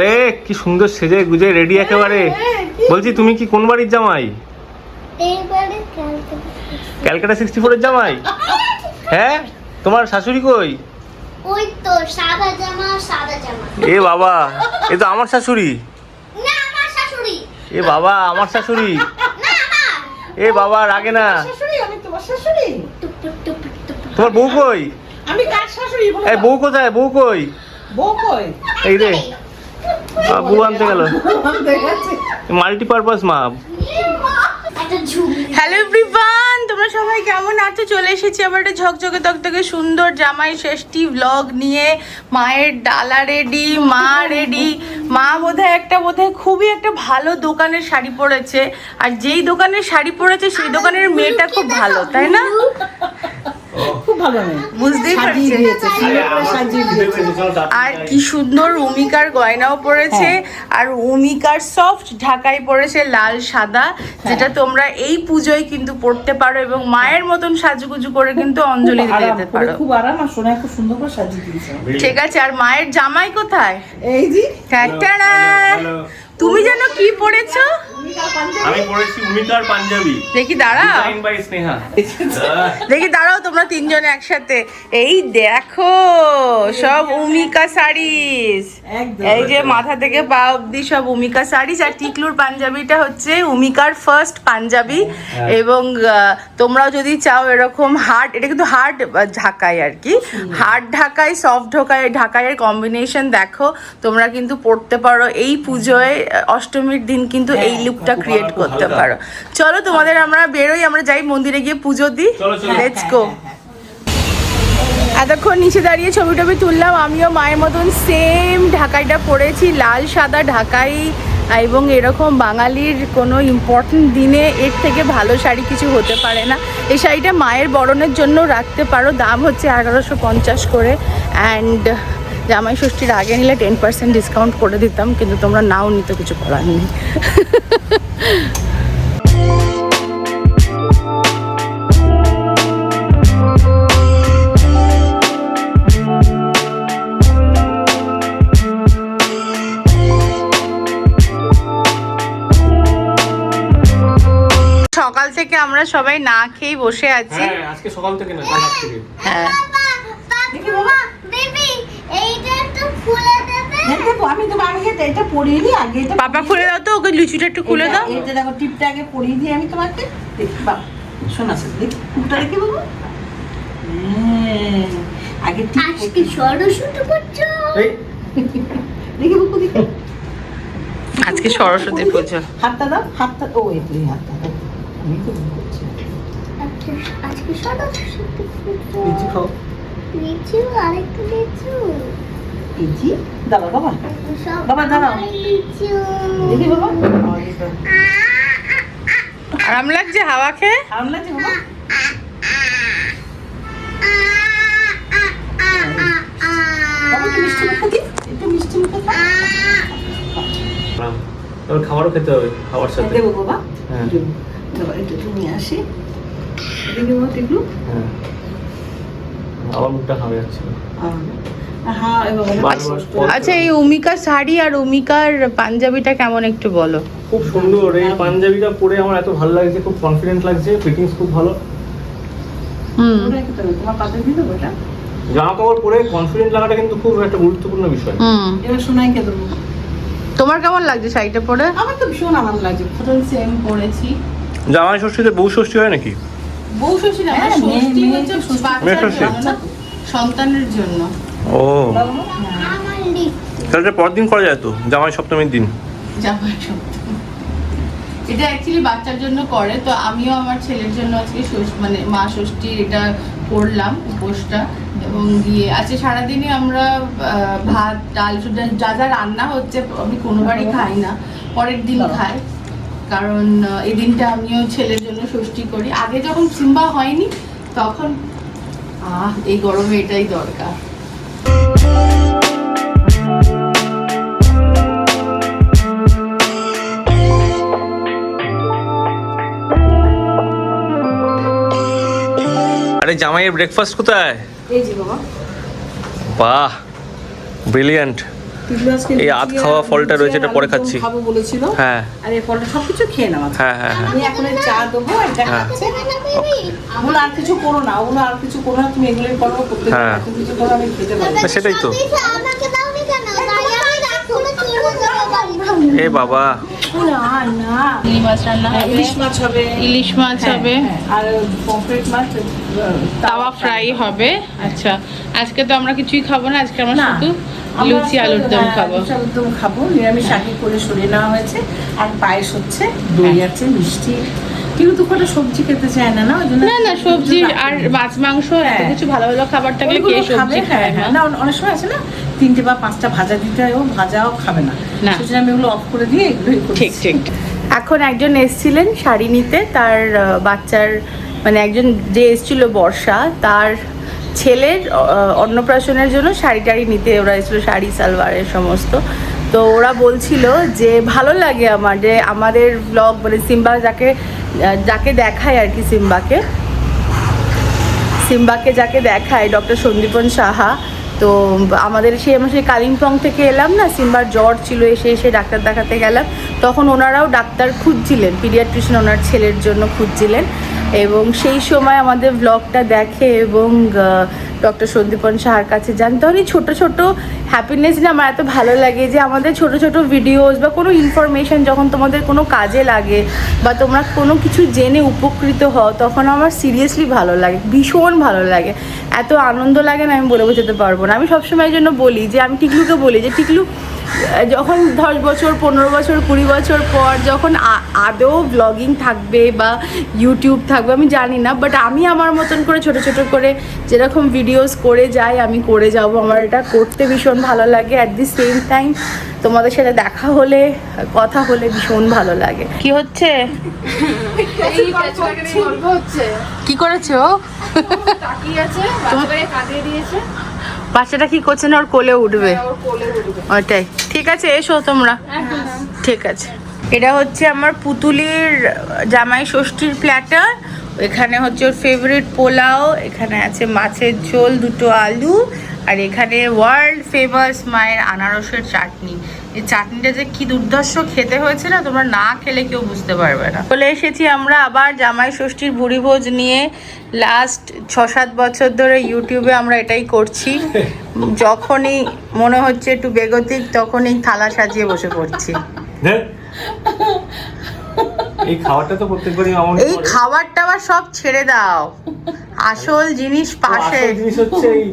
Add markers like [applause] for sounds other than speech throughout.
আরে কি সুন্দর সেজে গুজে রেডি একেবারে। বলছি তুমি কি কোন বাড়ির জামাই? ক্যালকাটা সিক্সটি ফোরের জামাই? হ্যাঁ? তোমার শাশুড়ি কই? ওই তো সাদা জামা সাদা জামা। এ বাবা এ তো আমার শাশুড়ি। না আমার শাশুড়ি। এ বাবা আমার শাশুড়ি। না এ বাবা রাগে না। শাশুড়ি আমি তোমার শাশুড়ি। বউ কই? আমি কার শাশুড়ি বলো এই বউ কোথায়? বউ কই? বউ কই? এই রে। বউ আনতে গেল। মাল্টিপারপাস মা হ্যালো এভরিওয়ান তোমরা সবাই কেমন আছো? চলে এসেছি আবার একটা ঝকঝকে তকতকে সুন্দর জামাই ষষ্ঠী ব্লগ নিয়ে। মায়ের ডালা রেডি মা রেডি মা বোধহয় একটা বোধহয় খুবই একটা ভালো দোকানের শাড়ি পরেছে। আর যেই দোকানের শাড়ি পরেছে সেই দোকানের মেয়েটা খুব ভালো তাই না? ভালো বুঝতেই সাজিয়ে দিয়েছে সুন্দর করে সাজিয়ে দিয়েছে। আর কি সুন্দর উমিকার গয়নাও পরেছে আর উমিকার সফট ঢাকাই পরেছে লাল সাদা যেটা তোমরা এই পুজোয় কিন্তু পড়তে পারো এবং মায়ের মতন সাজুগুজু করে কিন্তু অঞ্জলি দিতে করে, পারো। খুব আরাম আর সোনায় খুব সুন্দর করে সাজিয়ে দিয়েছে। ঠিক আছে আর মায়ের জামাই কোথায়? এই যে টাটাড়া! তুমি যেন কি পরেছো আমি পড়েছি উমিকার পাঞ্জাবি। দেখি দাঁড়াও। বাই স্নেহা। দেখি দাঁড়াও তোমরা তিনজনে একসাথে। এই দেখো সব উমিকা শাড়িস এই যে মাথা থেকে পা অবধি সব উমিকা শাড়িস আর টিকলুর পাঞ্জাবিটা হচ্ছে উমিকার ফার্স্ট পাঞ্জাবি। এবং আহ, তোমরাও যদি চাও এরকম হার্ড এটা কিন্তু হার্ড ঢাকাই আর কি। হার্ড ঢাকাই সফট ঢাকাই ঢাকাইয়ের কম্বিনেশন দেখো। তোমরা কিন্তু পড়তে পারো। এই পুজোয় অষ্টমীর দিন কিন্তু এই লুকটা ক্রিয়েট করতে পারো। চলো তোমাদের আমরা বেরোই আমরা যাই মন্দিরে গিয়ে পুজো দিই। লেটস গো এতক্ষণ নিচে দাঁড়িয়ে ছবি টবি তুললাম আমিও মায়ের মতন সেম ঢাকাইটা পরেছি লাল সাদা ঢাকাই এবং এরকম বাঙালির কোনো ইম্পর্টেন্ট দিনে এর থেকে ভালো শাড়ি কিছু হতে পারে না। এই শাড়িটা মায়ের বরণের জন্য রাখতে পারো দাম হচ্ছে এগারোশো পঞ্চাশ করে। অ্যান্ড জামাই ষষ্ঠীর আগে নিলে টেন পার্সেন্ট ডিসকাউন্ট করে দিতাম কিন্তু তোমরা নাও নিতে কিছু করার নেই। সকাল থেকে আমরা সবাই না খেয়েই বসে আছি। হ্যাঁ আজকে সকাল থেকে না হ্যাঁ দেখি বাবা বেবি এইটা একটু খুলে দেবে হ্যাঁ, দেখো আমি তো আমি এটা- এটা পরিয়ে দিই আগে এটা পাপা খুলে দাও তো ওকে লুচিটা একটু খুলে দাও। এটা দেখো টিপটা আগে পরিয়ে দিই আমি তোমাকে দেখি বাবা শোনা স্যার দেখি কুকটা দেখি বাবু হ্যাঁ, আগে টিপ আজকে সরস্বতী করছ এই দেখি বাবু দেখি আজকে সরস্বতী পুজো। হাতটা দাও হাতটা ও এই তুই হাতটা দাও। আমি তো করছি। আজকে সরস্বতী লিচু খাও। লিচু আরেকটু লিচু। লিচি দাও বাবা বাবা, দাঁড়াও। দেখি বাবা এটা আরাম লাগছে হাওয়া খেয়ে আরাম লাগছে বাবা বাবা একটু মিষ্টি একটু মিষ্টি মুখে খাবারও খেতে হবে খাবার সাথে দেবো বাবা হ্যাঁ। দেবো একটু তুমি আসি দেখি বাবা দেখলু হ্যাঁ আবার মুখটা যাচ্ছিল হ্যাঁ আচ্ছা এই শাড়ি আর পাঞ্জাবিটা কেমন একটু বলো? খুব সুন্দর এই পাঞ্জাবিটা পরে আমার এত ভালো লাগছে খুব কনফিডেন্ট লাগছে ফিটিংস খুব ভালো। হুম। তোমার পাতে দিয়ে দেবো এটা? জামা কাপড় পরে কনফিডেন্ট লাগাটা কিন্তু খুব একটা গুরুত্বপূর্ণ বিষয়। হুম। এবার শোনাই কে দেবো? তোমার কেমন লাগছে শাড়িটা পরে? আমার তো ভীষণ আনন্দ লাগছে। ফটো সেম পড়েছি জামাই ষষ্ঠীতে বউ ষষ্ঠী হয় নাকি? বউ শ্বশুর না, হ্যাঁ, ষষ্ঠী হচ্ছে ষষ্ঠী। ষষ্ঠী। সন্তানের জন্য। ও। তাহলে পরদিন করা যায় তো? জামাই সপ্তমীর দিন। জামাই সপ্তমী। এটা অ্যাকচুয়ালি বাচ্চার জন্য করে তো আমিও আমার ছেলের জন্য আজকে মানে মা ষষ্ঠীর এটা করলাম উপোসটা। এবং গিয়ে আজকে সারাদিনই আমরা আহ, ভাত ডাল যা যা রান্না হচ্ছে আমি কোনোবারই খাই না। পরের দিন খাই। কারণ এই দিনটা আমিও ছেলের জন্য ষষ্ঠী করি। আগে যখন সিম্বা হয়নি তখন আহ এই গরমে এটাই দরকার। আরে জামাইয়ের ব্রেকফাস্ট কোথায়? এই যে বাবা। বাহ ব্রিলিয়ান্ট এই আধ খাওয়া ফলটা রয়েছে, এটা পরে খাচ্ছি। খাব বলেছিল। হ্যাঁ। আর এই ফলটা সবকিছু খেয়ে নাও হ্যাঁ হ্যাঁ হ্যাঁ। আমি এখন চা দেবো এটা হ্যাঁ। খাচ্ছে। ওগুলো আর কিছু করো না ওগুলো আর কিছু করো না তুমি এগুলোই করো করতে হ্যাঁ। কিছু করো আমি খেতে পারব। সেটাই তো। এ বাবা। ইলিশ মাছ হবে। ইলিশ মাছ হবে। ইলিশ মাছ হ্যাঁ, হবে। আর পমফ্রেট মাছ তাওয়া ফ্রাই হবে। আচ্ছা আজকে তো আমরা কিছুই খাব না আজকে আমরা শুধু লুচি আলুর দম হ্যাঁ, খাব। আলুর দম খাব। নিরামিষ আগে করে সরিয়ে নেওয়া হয়েছে। আর পায়েস হচ্ছে দই। আছে মিষ্টি। কিন্তু তো কটা সবজি খেতে চায় না না? না না সবজি আর মাছ মাংস এত হ্যাঁ। কিছু ভালো ভালো খাবার থাকলে কে সবজি খায় হ্যাঁ। না না অনেক সময় আছে না তিনটে বা পাঁচটা ভাজা দিতে হয় ও ভাজাও খাবে না। না। সেজন্য আমি ওগুলো অফ করে দিয়ে এগুলোই করি ঠিক ঠিক এখন একজন এসছিলেন শাড়ি নিতে তার বাচ্চার মানে একজন যে এসছিল বর্ষা তার ছেলের অন্নপ্রাশনের জন্য শাড়ি টাড়ি নিতে ওরা এসেছিল, শাড়ি, সালোয়ারের সমস্ত। তো ওরা বলছিল যে, ভালো লাগে আমার যে আমাদের ব্লগ মানে সিম্বা যাকে যাকে দেখায় আর কি সিম্বাকে। সিম্বাকে যাকে দেখায় ডক্টর সন্দীপন সাহা। তো আমাদের সেই, আমরা সেই কালিম্পং থেকে এলাম না, সিম্বার জ্বর ছিল, এসে এসে ডাক্তার দেখাতে গেলাম। তখন ওনারাও ডাক্তার খুঁজছিলেন পিডিয়াট্রিশিয়ান ওনার ছেলের জন্য খুঁজছিলেন। এবং সেই সময় আমাদের ব্লগটা দেখে এবং ডক্টর সন্দীপন সাহার কাছে যান। তখন এই ছোটো ছোটো হ্যাপিনেস না আমার এত ভালো লাগে যে আমাদের ছোট ছোট ভিডিওস বা কোনো ইনফরমেশন যখন তোমাদের কোনো কাজে লাগে বা তোমরা কোনো কিছু জেনে উপকৃত হও, তখন আমার সিরিয়াসলি ভালো লাগে, ভীষণ ভালো লাগে। এত আনন্দ লাগে না আমি বলে বোঝাতে পারব না। আমি সবসময় এই জন্য বলি যে, আমি টিকলুকে বলি যে, টিকলু যখন দশ বছর, পনেরো বছর, কুড়ি বছর পর যখন আদৌ ব্লগিং থাকবে বা ইউটিউব থাকবে, আমি জানি না বাট আমি আমার মতন করে ছোট ছোট করে যেরকম ভিডিওস করে যাই আমি করে যাব। আমার এটা করতে ভীষণ ভালো লাগে। অ্যাট দি সেম টাইম তোমাদের সাথে দেখা হলে কথা হলে ভীষণ ভালো লাগে। কি হচ্ছে? কি করেছ বাচ্চাটা কি করছে না ওর কোলে উঠবে? ওটাই ঠিক আছে এসো তোমরা। ঠিক আছে। এটা হচ্ছে আমার পুতুলির জামাই ষষ্ঠীর প্ল্যাটার এখানে হচ্ছে ওর ফেভারিট পোলাও, এখানে আছে মাছের ঝোল, দুটো আলু, আর এখানে ওয়ার্ল্ড ফেমাস মায়ের আনারসের চাটনি। এই চাটনিটা যে কি দুর্ধর্ষ খেতে হয়েছে না, তোমরা না খেলে কেউ বুঝতে পারবে না। চলে এসেছি আমরা আবার জামাই ষষ্ঠীর ভুড়ি ভোজ নিয়ে। লাস্ট ছ সাত বছর ধরে ইউটিউবে আমরা এটাই করছি। যখনই মনে হচ্ছে একটু বেগতিক, তখনই থালা সাজিয়ে বসে পড়ছি। এই খাবারটা তো প্রত্যেকবারই আমার এই খাবার টাবার সব ছেড়ে দাও। আসল জিনিস পাশে আসল জিনিস হচ্ছে এই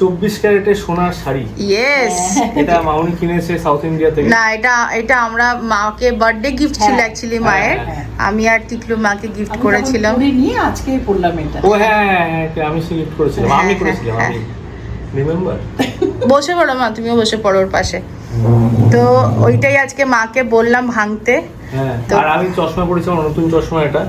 চব্বিশ ক্যারেটের সোনার শাড়ি। ইয়েস এটা মাউনি কিনেছে সাউথ ইন্ডিয়া থেকে। না এটা এটা আমরা মাকে বার্থডে গিফট ছিল হ্যাঁ। অ্যাকচুয়ালি মায়ের। হ্যাঁ, আমি আর টিকলু মাকে গিফট করেছিলাম। নিয়ে আজকে পড়লাম এটা। ও হ্যাঁ হ্যাঁ, হ্যাঁ, আমি সিলেক্ট করেছিলাম। হ্যাঁ, আমি হ্যাঁ, করেছিলাম হ্যাঁ। আমি। রিমেম্বার বসে পড়ো মা তুমিও বসে পড়ো ওর পাশে। তো ওইটাই আজকে মাকে বললাম ভাঙতে। হ্যাঁ আর আমি চশমা পরেছিলাম নতুন চশমা এটা।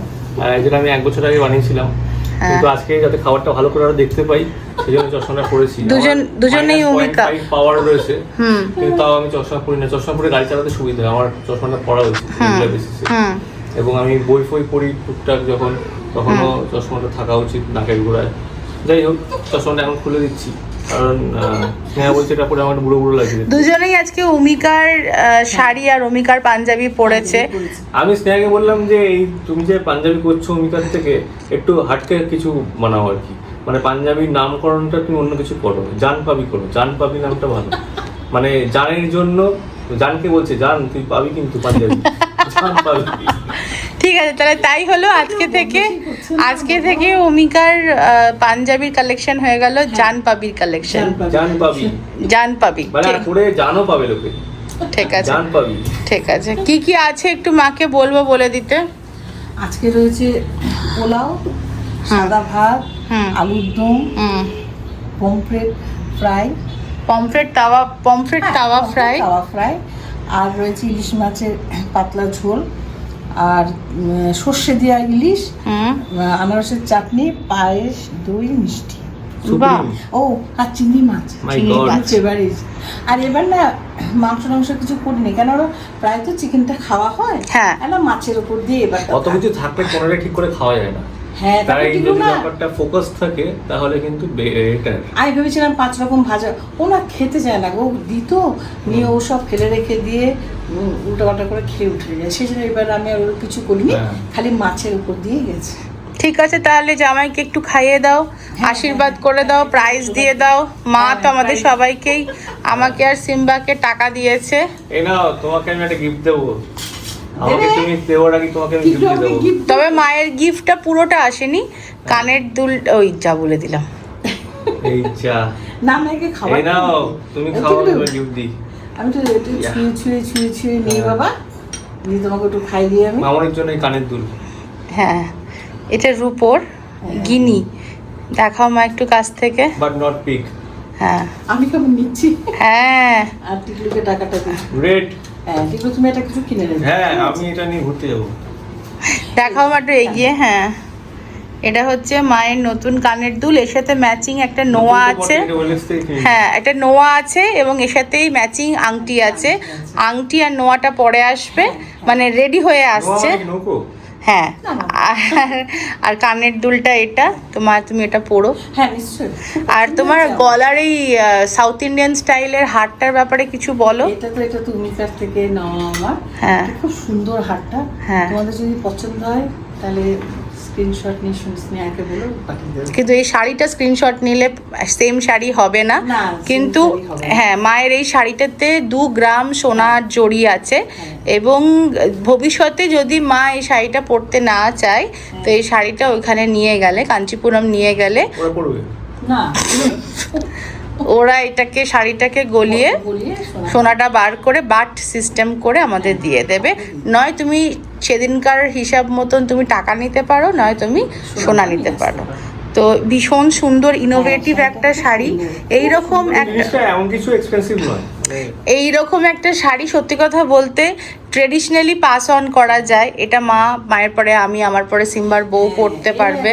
যেটা আমি এক বছর আগে বানিয়েছিলাম। হ্যাঁ। কিন্তু আজকে যাতে খাবারটা ভালো করে আরও দেখতে পাই সেই জন্য চশমাটা পরেছি দুজন- দুজনেই অমিকা। পাওয়ার রয়েছে। হুম। কিন্তু তাও আমি চশমা পরি না চশমা পরে গাড়ি চালাতে সুবিধা হয়। আমার চশমাটা পরা হুম। বেসিসে এবং আমি বই ফই পড়ি টুকটাক যখন। তখনও চশমাটা থাকা উচিত নাকের গোড়ায়। যাই হোক চশমাটা এখন খুলে দিচ্ছি। কারণ স্নেহা বলছে এটা পরে আমার বুড়ো বুড়ো লাগছে। দুজনেই আজকে অমিকার শাড়ি আর অমিকার পাঞ্জাবি পরেছে। আমি স্নেহাকে বললাম যে এই তুমি যে পাঞ্জাবি করছ অমিকার থেকে একটু হাটকে কিছু বানাও আর কি। মানে পাঞ্জাবির নামকরণটা তুমি অন্য কিছু করো জান পাবি করো জান পাবি নামটা ভালো। মানে জানের জন্য জানকে বলছে জান তুই পাবি কিন্তু পাঞ্জাবি। জান পাবি। ঠিক আছে তাহলে তাই হলো আজকে থেকে আজকে থেকে অমিকার পাঞ্জাবির কালেকশন হয়ে গেল জান পাবির কালেকশন জান পাবি। জান পাবি। মানে জানও পাবে লোকে। ঠিক আছে। জান পাবি। ঠিক আছে। কি কি আছে একটু মাকে বলব বলে দিতে? আজকে রয়েছে পোলাও সাদা ভাত হুম। আলুর দম হুম। Pomfret fry. Pomfret tawa pomfret tawa fry. Tawa fry. আর রয়েছে ইলিশ মাছের পাতলা ঝোল। আর সর্ষে দেওয়া ইলিশ আনারসের চাটনি পায়েস দই মিষ্টি। ও আর চিংড়ি মাছ। চিংড়ি. মাছ। ফেভারিট আর এবার না মাংস টাংস কিছু করিনি। কেন ওরা প্রায় তো চিকেনটা খাওয়া হয়। হ্যাঁ। না মাছের উপর দিয়ে এবার অত কিছু থাকলে ঠিক করে খাওয়া যায় না। হ্যাঁ তাই তারপরে না ব্যাপারটা ফোকাস থাকে তাহলে কিন্তু এটা আমি ভেবেছিলাম পাঁচ রকম ভাজা। ও না খেতে চায় না ও দিত নিয়ে ও সব ফেলে রেখে দিয়ে উল্টো পাল্টা করে খেয়ে উঠে যায় সেই জন্য এবার আমি আর ওর কিছু করিনি হ্যাঁ। খালি মাছের উপর দিয়ে গেছে। ঠিক আছে তাহলে জামাইকে একটু খাইয়ে দাও আশীর্বাদ করে দাও প্রাইজ দিয়ে দাও। মা তো আমাদের সবাইকেই আমাকে আর সিম্বাকে টাকা দিয়েছে। এই নাও তোমাকে আমি একটা গিফট দেবো। আমাকে তুমি দেওয়ার আগে তোমাকে আমি গিফট দিয়ে দেবো। তবে মায়ের গিফটটা পুরোটা আসেনি কানের দুল ওই যা বলে দিলাম। এই যা। না এই নাও তুমি এই খাও তুমি গিফট দিই। আমি তো একটু ছুঁয়ে ছুঁয়ে ছুঁয়ে ছুঁয়ে নিই হ্যাঁ। বাবা দিয়ে তোমাকে একটু খাই দিয়ে আমি। মামনের জন্য এই কানের দুল। হ্যাঁ এটা রূপোর গিনি। দেখাও মা একটু কাছ থেকে। বাট নট পিক হ্যাঁ। আমি কেমন নিচ্ছি? হ্যাঁ। আর টিকলুকে টাকাটা দিই রেড হ্যাঁ তুমি এটা কিছু কিনে নেবে। হ্যাঁ আমি এটা নিয়ে ঘুরতে যাব। দেখাও মাত্র এগিয়ে হ্যাঁ। এটা হচ্ছে মায়ের নতুন কানের দুল এর সাথে ম্যাচিং একটা নোয়া আছে। হ্যাঁ একটা নোয়া আছে এবং এর সাথেই ম্যাচিং আংটি আছে। আংটি আর নোয়াটা পরে আসবে মানে রেডি হয়ে আসছে। নৌকো? হ্যাঁ। আর কানের দুলটা এটা তোমার তুমি এটা পরো। হ্যাঁ নিশ্চয়ই। আর তোমার গলার এই সাউথ ইন্ডিয়ান স্টাইলের হারটার ব্যাপারে কিছু বলো। এটা তো এটা তুমি কাছ থেকে নাও আমার। হ্যাঁ। খুব সুন্দর হারটা। হ্যাঁ। তোমাদের যদি পছন্দ হয় তাহলে স্ক্রিনশট নিয়ে স্নেহাকে বলো পাঠিয়ে দেবে। কিন্তু এই শাড়িটা স্ক্রিনশট নিলে সেম শাড়ি হবে না। কিন্তু। হ্যাঁ মায়ের এই শাড়িটাতে দু গ্রাম সোনার জড়ি আছে হ্যাঁ। এবং ভবিষ্যতে যদি মা এই শাড়িটা পরতে না চায় তো এই শাড়িটা ওইখানে নিয়ে গেলে কাঞ্চিপুরম নিয়ে গেলে না। [laughs] ওরা এটাকে শাড়িটাকে গলিয়ে সোনাটা বার করে বাট সিস্টেম করে আমাদের দিয়ে দেবে। নয় তুমি সেদিনকার হিসাব মতন তুমি টাকা নিতে পারো নয় তুমি সোনা নিতে পারো। তো ভীষণ সুন্দর ইনোভেটিভ একটা শাড়ি। এই রকম একটা জিনিসটা এমন কিছু এক্সপেন্সিভ নয়। মানে এই রকম একটা শাড়ি সত্যি কথা বলতে ট্রেডিশনালি পাস অন করা যায়। এটা মা মায়ের পরে আমি আমার পরে সিম্বার বউ পড়তে পারবে।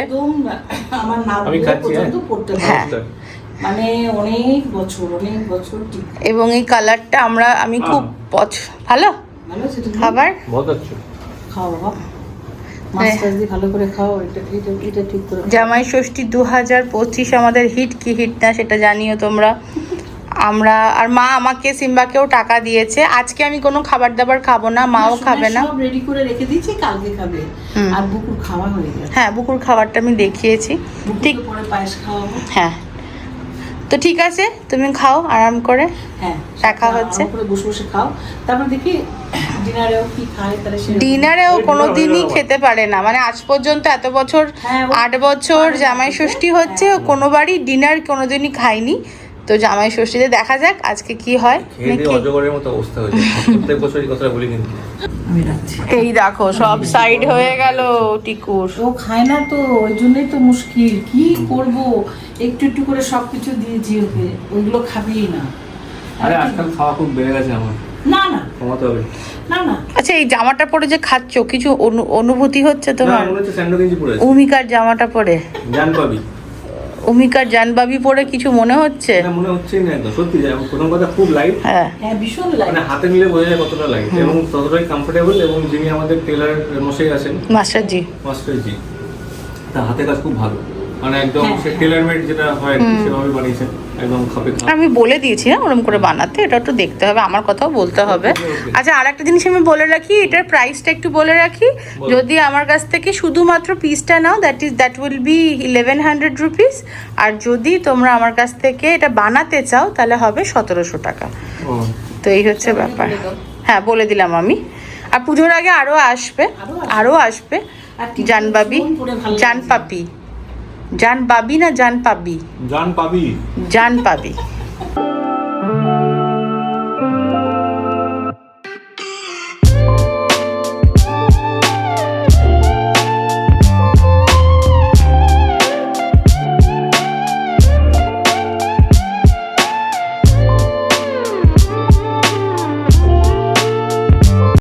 আমার নাম আমি খাচ্ছি, পর্যন্ত হ্যাঁ। হ্যাঁ। মানে অনেক বছর অনেক বছর এবং এই কালারটা আমরা আমি খুব আহ। পছ ভালো? খাবার? আচ্ছা। খাও বাবা। মাছ টাছ দিয়ে ভালো করে খাও এটা এটা এটা ঠিক করে খাও। জামাই ষষ্ঠী দু হাজার পঁচিশ আমাদের হিট কি হিট না সেটা জানিও তোমরা। আমরা আর মা আমাকে সিম্বাকেও টাকা দিয়েছে। আজকে আমি কোনো খাবার দাবার খাব না মাও খাবে না। সব রেডি করে রেখে দিয়েছি কালকে খাবে। আর বুকুর খাওয়া হয়ে গেছে। হ্যাঁ বুকুর খাবারটা আমি দেখিয়েছি। ঠিক পরে পায়েস খাওয়াবো। হ্যাঁ। তো ঠিক আছে তুমি খাও আরাম করে। হ্যাঁ দেখা হচ্ছে। বসে বসে খাও। তারপর দেখি ডিনারেও কোনো দিনই খেতে পারে না। মানে আজ পর্যন্ত এত বছর হ্যাঁ, আট বছর জামাই ষষ্ঠী হচ্ছে ও কোনোবারই ডিনার কোনোদিনই খাইনি তো জামাই ষষ্ঠীতে দেখা যাক আজকে কি হয়। এই দেখো সব সাইড হয়ে গেল টিকুর। ও খায় না তো ওই জন্যই তো মুশকিল। কি করব? একটু একটু করে সব কিছু দিয়েছি ওকে। ওইগুলো খাবেই না। আরে আজকাল খাওয়া খুব বেড়ে গেছে আমার। না না। কমাতে হবে। না না। আচ্ছা এই জামাটা পরে যে খাচ্ছ কিছু অনু- অনুভূতি হচ্ছে তোমার? অমিকার জামাটা পরে। জান পাবি। অমিকার জানবাবি পরে কিছু মনে হচ্ছে? না মনে হচ্ছে না একদম সত্যি যায় প্রথম কথা খুব লাইট হ্যাঁ। হ্যাঁ ভীষণ মানে লাগে হাতে নিলে বোঝা যায় কতটা লাইট এবং ততটাই কমফোর্টেবল এবং যিনি আমাদের টেলার মশাই আছেন মাস্টারজি। মাস্টারজি তার হাতে কাজ খুব ভালো। মানে একদম হ্যাঁ, সে। টেলার মেড যেটা হয় সেভাবে বানিয়েছেন একদম খাপে আমি বলে দিয়েছি না ওরকম করে বানাতে এটা একটু দেখতে হবে আমার কথাও বলতে হবে. আচ্ছা আর একটা জিনিস আমি বলে রাখি এটার প্রাইসটা একটু বলে রাখি। যদি আমার কাছ থেকে শুধুমাত্র পিসটা now that is that will be eleven hundred rupees আর যদি তোমরা আমার কাছ থেকে এটা বানাতে চাও তাহলে হবে সতেরোশো টাকা। তো এই হচ্ছে ব্যাপার। হ্যাঁ বলে দিলাম আমি। আর পুজোর আগে আরও আসবে আরও আসবে। জানবাবি ফোন जान पाबी ना जान पाबी? जान पाबी। जान पाबी।